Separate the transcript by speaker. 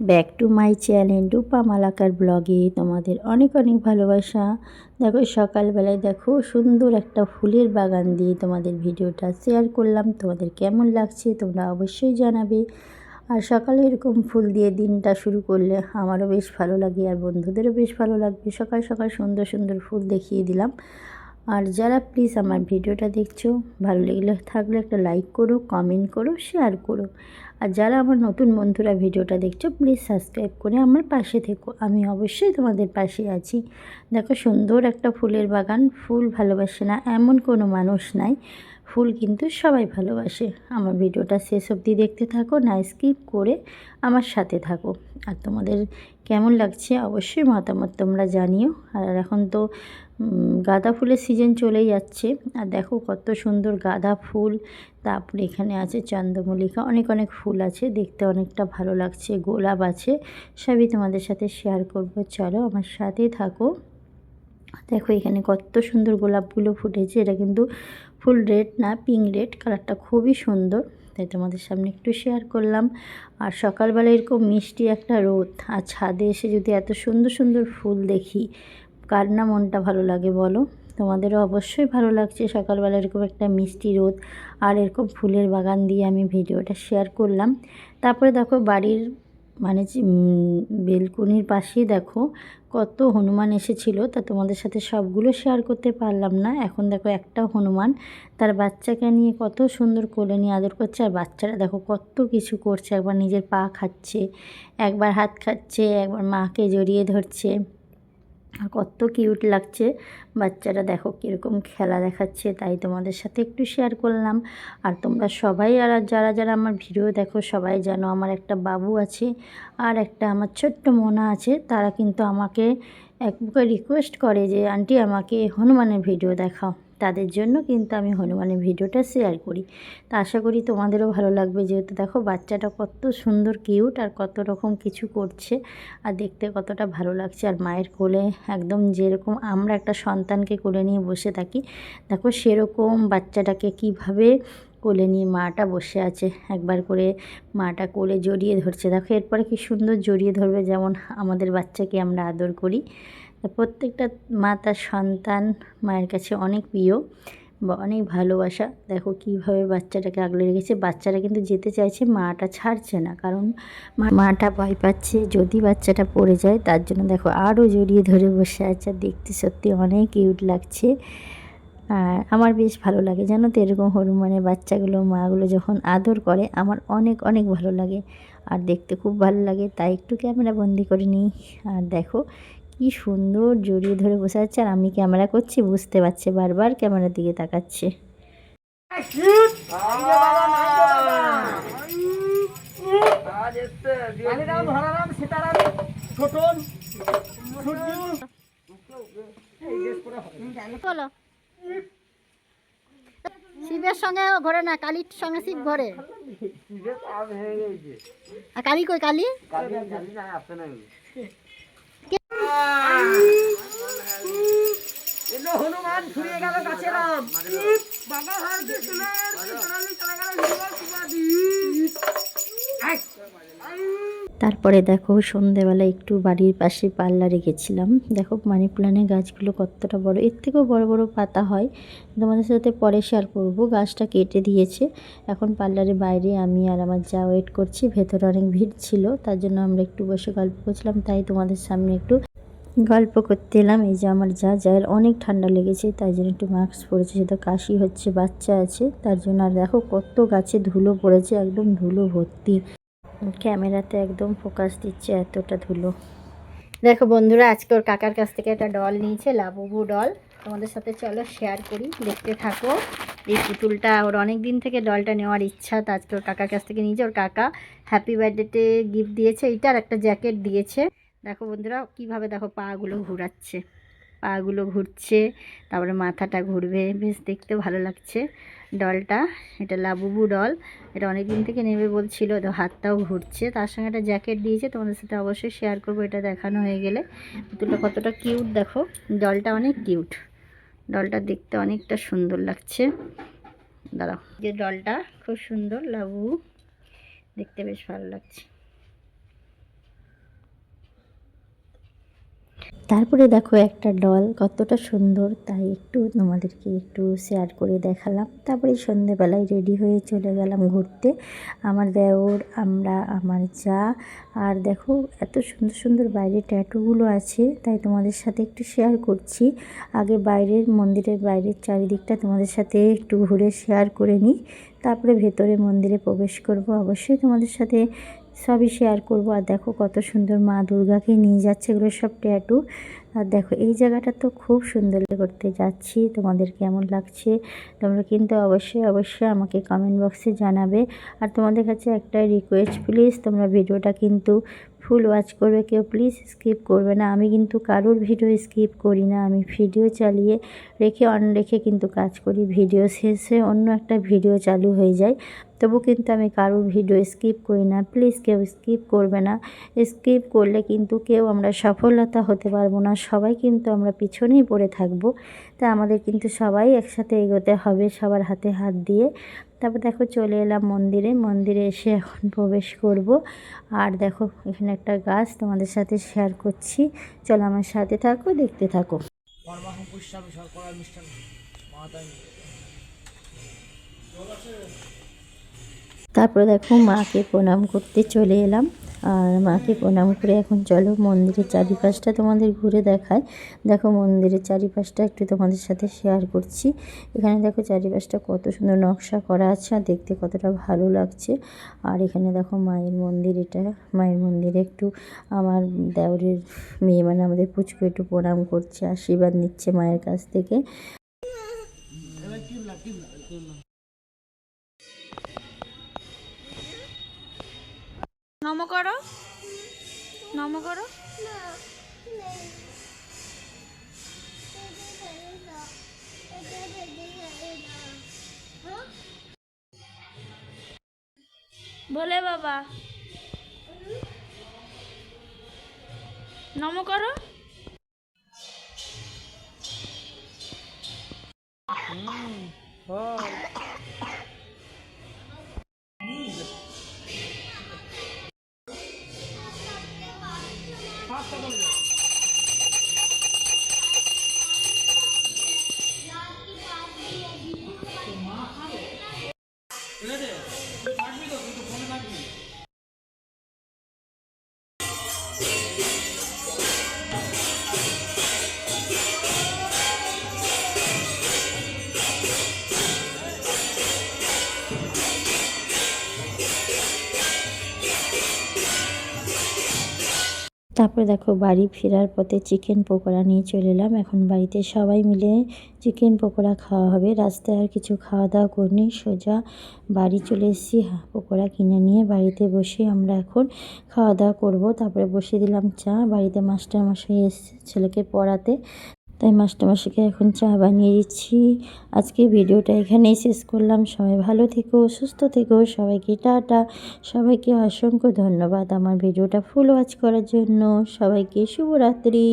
Speaker 1: Back to my channel Rupa Malakar ব্লগে তোমাদের অনেক অনেক ভালোবাসা। দেখো, সকালবেলায় দেখো, সুন্দর একটা ফুলের বাগান দিয়ে তোমাদের ভিডিওটা শেয়ার করলাম। তোমাদের কেমন লাগছে তোমরা অবশ্যই জানাবে। আর সকালে এরকম ফুল দিয়ে দিনটা শুরু করলে আমারও বেশ ভালো লাগে আর বন্ধুদেরও বেশ ভালো লাগবে। সকাল সকাল সুন্দর সুন্দর ফুল দেখিয়ে দিলাম। আর যারা প্লিজ আমার ভিডিওটা দেখছ, ভালো লাগলে থাকলে একটা লাইক করো কমেন্ট করো শেয়ার করো। আর যারা আমার নতুন বন্ধুরা ভিডিওটা দেখছ প্লিজ সাবস্ক্রাইব করে আমার পাশে থেকো। আমি অবশ্যই তোমাদের পাশে আছি। দেখো সুন্দর একটা ফুলের বাগান, ফুল ভালোবাসে না, এমন কোনো মানুষ নাই। ফুল কিন্তু সবাই ভালোবাসে। আমার ভিডিওটা শেষ অবধি দেখতে থাকো, না স্কিপ করে আমার সাথে থাকো। আর তোমাদের কেমন লাগছে অবশ্যই মতামত তোমরা জানিও। আর এখন তো গাঁদা ফুলের সিজন চলেই যাচ্ছে। আর দেখো কত সুন্দর গাঁদা ফুল। তারপরে এখানে আছে চন্দ্রমল্লিকা। অনেক অনেক ফুল আছে। দেখতে অনেকটা ভালো লাগছে। গোলাপ আছে। সবই তোমাদের সাথে শেয়ার করব। চলো আমার সাথে থাকো। দেখো এখানে কত সুন্দর গোলাপগুলো ফুটেছে। এটা কিন্তু ফুল রেড না, পিঙ্ক রেড কালারটা খুবই সুন্দর। তাই তোমাদের সামনে একটু শেয়ার করলাম। আর সকালবেলা এরকম মিষ্টি একটা রোদ আর ছাদে এসে যদি এত সুন্দর সুন্দর ফুল দেখি, কার না মনটা ভালো লাগে বলো? তোমাদেরও অবশ্যই ভালো লাগছে সকালবেলা এরকম একটা মিষ্টি রোদ আর এরকম ফুলের বাগান দিয়ে আমি ভিডিওটা শেয়ার করলাম। তারপরে দেখো বাড়ির মানে বেলকনির পাশেই দেখো কত হনুমান এসেছিল। তা তোমাদের সাথে সবগুলো শেয়ার করতে পারলাম না। এখন দেখো একটা হনুমান, তার বাচ্চাকে নিয়ে কত সুন্দর কোলে নিয়ে আদর করছে। আর বাচ্চারা দেখো কত কিছু করছে। একবার নিজের পা খাচ্ছে, একবার হাত খাচ্ছে, একবার মাকে জড়িয়ে ধরছে। আর কত কিউট লাগছে। বাচ্চারা দেখো কীরকম খেলা দেখাচ্ছে, তাই তোমাদের সাথে একটু শেয়ার করলাম। আর তোমরা সবাই আর যারা যারা আমার ভিডিও দেখো, সবাই জানো আমার একটা বাবু আছে আর একটা আমার ছোট্ট মোনা আছে। তারা কিন্তু আমাকে এক রিকোয়েস্ট করে যে, আন্টি, আমাকে হনুমানের ভিডিও দেখাও। তাদের জন্য কিন্তু আমি হনুমানের ভিডিওটা শেয়ার করি। তা আশা করি তোমাদেরও ভালো লাগবে যেহেতু দেখো বাচ্চাটা কত সুন্দর কিউট আর কত রকম কিছু করছে আর দেখতে কতটা ভালো লাগছে। আর মায়ের কোলে একদম যেরকম আমরা একটা সন্তানকে কোলে নিয়ে বসে থাকি, দেখো সেরকম বাচ্চাটাকে কীভাবে কোলে নিয়ে মাটা বসে আছে, একবার করে মাটা কোলে জড়িয়ে ধরছে। দেখো এরপরে কি সুন্দর জড়িয়ে ধরবে যেমন আমাদের বাচ্চাকে আমরা আদর করি। প্রত্যেকটা মা তার সন্তান মায়ের কাছে অনেক প্রিয় বা অনেক ভালোবাসা। দেখো কীভাবে বাচ্চাটাকে আগলে রেখেছে। বাচ্চারা কিন্তু যেতে চাইছে, মাটা ছাড়ছে না। কারণ মাটা ভয় পাচ্ছে। যদি বাচ্চাটা পড়ে যায়, তার জন্য দেখো আরও জড়িয়ে ধরে বসে আছে। দেখতে সত্যি অনেক কিউট লাগছে। আর আমার বেশ ভালো লাগে। জানো তো এরকম হনুমানের বাচ্চাগুলো, মাগুলো যখন আদর করে, আমার অনেক অনেক ভালো লাগে। আর দেখতে খুব ভালো লাগে। তাই একটু ক্যামেরা বন্দি করে নিই। আর দেখো কি সুন্দর জড়িয়ে ধরে বসে আছে আর আমি ক্যামেরা করছি বুঝতে পারছে বারবার ক্যামেরার দিকে তাকাচ্ছে।
Speaker 2: শিবের সঙ্গে ঘরে না কালীর সঙ্গে শিব ঘরে। আর কালী কই কালী?
Speaker 3: হনুমান ফুরিয়ে গেল গাছে রাম বাবা হার
Speaker 1: তারপরে দেখো সন্ধেবেলা একটু বাড়ির পাশে পার্লারে গেছিলাম। দেখো মানি প্লান্টের গাছগুলো কতটা বড়, এর থেকেও বড় বড় পাতা হয়। তোমাদের সাথে পরে শেয়ার করব, গাছটা কেটে দিয়েছে। এখন পার্লারের বাইরে আমি আর আমার যা ওয়েট করছি, ভেতরে অনেক ভিড় ছিল, তার জন্য আমরা একটু বসে গল্প করছিলাম, তাই তোমাদের সামনে একটু গল্প করতে এলাম। এই যে আমার যা যায়ের অনেক ঠান্ডা লেগেছে, তাই জন্য একটু মাস্ক পরেছে, সে তো কাশি হচ্ছে, বাচ্চা আছে, তার জন্য আর দেখো কত গাছে ধুলো পড়েছে, একদম ধুলো ভর্তি। ক্যামেরাতে একদম ফোকাস দিচ্ছে এতটা ধুলো।
Speaker 2: দেখো বন্ধুরা, আজকে ওর কাকার কাছ থেকে একটা ডল নিয়েছে, লাবুবু ডল তোমাদের সাথে চলো শেয়ার করি, দেখতে থাকো। এই পুতুলটা, ওর অনেক দিন থেকে ডলটা নেওয়ার ইচ্ছা, তো আজকে ওর কাকার কাছ থেকে নিয়েছে। ওর কাকা হ্যাপি বার্থডেতে গিফট দিয়েছে এইটার একটা জ্যাকেট দিয়েছে। দেখো বন্ধুরা, কীভাবে দেখো পাগুলো ঘুরাচ্ছে। পাগুলো ঘুরছে, তারপরে মাথাটা ঘুরবে। বেশ দেখতে ভালো লাগছে ডলটা। এটা লাবুবু ডল। এটা অনেক দিন থেকে নেবে বলছিল, তো হাতটাও ঘুরছে। তার সঙ্গে একটা জ্যাকেট দিয়েছে, তোমাদের সাথে অবশ্যই শেয়ার করব, এটা দেখানো হয়ে গেলে। পুতুলটা কতটা কিউট দেখো। ডলটা অনেক কিউট ডলটা দেখতে অনেকটা সুন্দর লাগছে। দাঁড়াও। যে ডলটা, খুব সুন্দর লাবু দেখতে বেশ ভালো লাগছে।
Speaker 1: তারপরে দেখো একটা ডল কতটা সুন্দর। তাই একটু তোমাদেরকে একটু শেয়ার করে দেখালাম। তারপরে সন্ধেবেলায় রেডি হয়ে চলে গেলাম ঘুরতে। আমার দেওর, আমরা, আমার যা। আর দেখো এত সুন্দর সুন্দর বাইরে ট্যাটুগুলো আছে। তাই তোমাদের সাথে একটু শেয়ার করছি। আগে বাইরের, মন্দিরের বাইরের চারিদিকটা তোমাদের সাথে একটু ঘুরে শেয়ার করে নিই। তারপরে ভেতরে মন্দিরে প্রবেশ করব। অবশ্যই তোমাদের সাথে সবই শেয়ার করব। আর দেখো কত সুন্দর মা দুর্গাকে নিয়ে যাচ্ছে, এগুলো সব ট্যাটু আর দেখো, এই জায়গাটা তো খুব সুন্দর করতে যাচ্ছি। তোমাদের কেমন লাগছে? তোমরা কিন্তু অবশ্যই অবশ্যই আমাকে কমেন্ট বক্সে জানাবে। আর তোমাদের কাছে একটা রিকোয়েস্ট প্লিজ তোমরা ভিডিওটা কিন্তু ফুল ওয়াচ করবে। কেউ প্লিজ স্কিপ করবে না। আমি কিন্তু কারোর ভিডিও স্কিপ করি না। আমি ভিডিও চালিয়ে রেখে অন রেখে কিন্তু কাজ করি। ভিডিও শেষে অন্য একটা ভিডিও চালু হয়ে যায়। তবু কিন্তু আমি কারোর ভিডিও স্কিপ করি না। প্লিজ কেউ স্কিপ করবে না। স্কিপ করলে কিন্তু কেউ আমরা সফলতা হতে পারব না। সবাই কিন্তু আমরা পিছনেই পড়ে থাকব। তা আমাদের কিন্তু সবাই একসাথে এগোতে হবে সবার হাতে হাত দিয়ে। তারপর দেখো চলে এলাম মন্দিরে। মন্দিরে এসে এখন প্রবেশ করব। আর দেখো এখানে একটা গাছ তোমাদের সাথে শেয়ার করছি। চলো আমার সাথে থাকো, দেখতে থাকো।
Speaker 3: মিষ্টান
Speaker 1: তারপরে দেখো মাকে প্রণাম করতে চলে এলাম। আর মাকে প্রণাম করে এখন চলো মন্দিরের চারিপাশটা তোমাদের ঘুরে দেখায় দেখো মন্দিরের চারিপাশটা একটু তোমাদের সাথে শেয়ার করছি। এখানে দেখো চারিপাশটা কত সুন্দর নকশা করা আছে আর দেখতে কতটা ভালো লাগছে। আর এখানে দেখো মায়ের মন্দির, এটা মায়ের মন্দিরে একটু আমার দেওরের মেয়ে মানে আমাদের পুচকু একটু প্রণাম করছে, আশীর্বাদ নিচ্ছে মায়ের কাছ থেকে।
Speaker 4: নম করো। নম করো। বলে বাবা। নম করো।
Speaker 1: Hasta তারপরে দেখো বাড়ি ফেরার পথে চিকেন পকোড়া নিয়ে চলে এলাম। এখন বাড়িতে সবাই মিলে চিকেন পকোড়া খাওয়া হবে। রাস্তায় আর কিছু খাওয়া দাওয়া করিনি সোজা বাড়ি চলে এসেছি। পকোড়া কিনে নিয়ে বাড়িতে বসে আমরা এখন খাওয়া দাওয়া করব। তারপরে বসে দিলাম চা। বাড়িতে মাস্টার মশাই এসছে ছেলেকে পড়াতে। তাই মাস্টারমাসিকে এখন চা বানিয়ে দিচ্ছি। আজকে ভিডিওটা এখানেই শেষ করলাম। সবাই ভালো থেকো, সুস্থ থেকো, সবাইকে টাটা। সবাইকে অসংখ্য ধন্যবাদ আমার ভিডিওটা ফুল ওয়াচ করার জন্য। সবাইকে শুভরাত্রি।